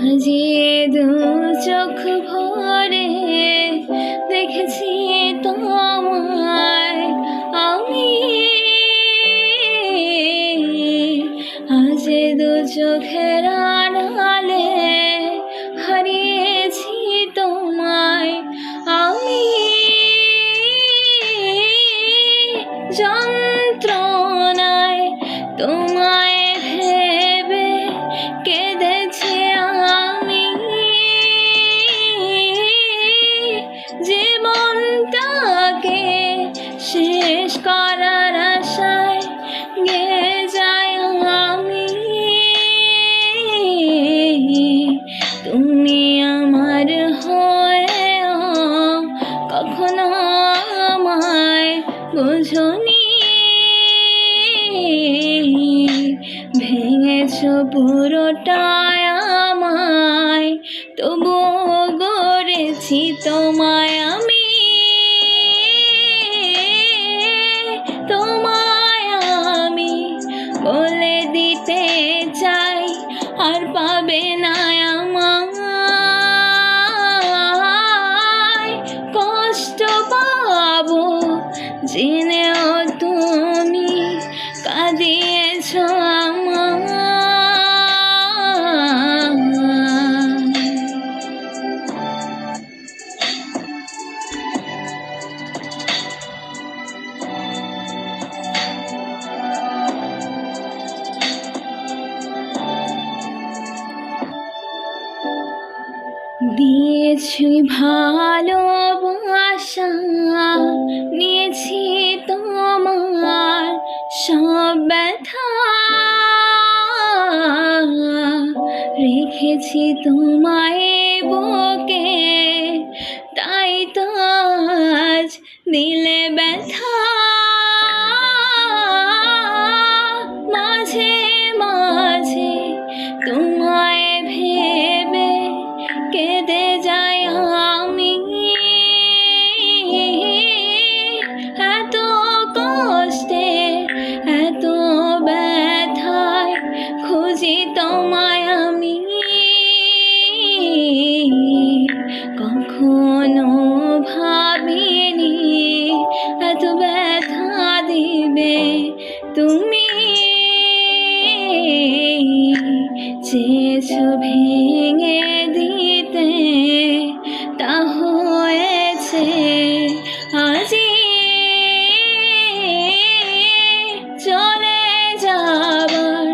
আজে দু চোখ ভরে দেখেছি তোমায়। ভেঙেছ পুরোটায় আমায় গড়েছি তোমায় আমি। তোমায় আমি বলে দিতে চাই, আর পাবে না আমায়। কষ্ট পাবো, জেনেও দিয়েছি ভালোবাসা নিয়েছি তোমার সব ব্যথা। রেখেছি তোমায় বুকে তাই তো আজ দিলে কখনো ভাবিনি, এত ব্যথা দিবে তুমি। চেয়েছ ভেঙে দিতে তা হয়েছে আজি। চলে যাবার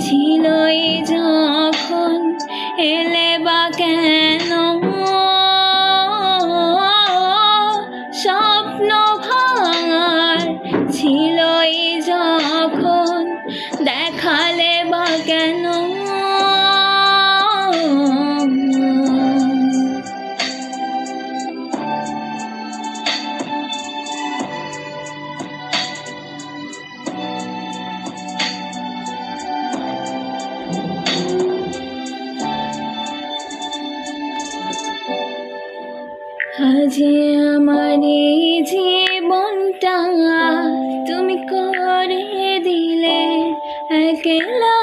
ছিলই যখন এলে বা কেন কেন আজ আমার এই জীবনটা তুমি করে দিলে একলা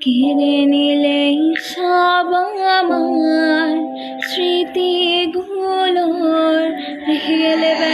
কেড়ে নিলে সব আমার স্মৃতিগুলোর রেখে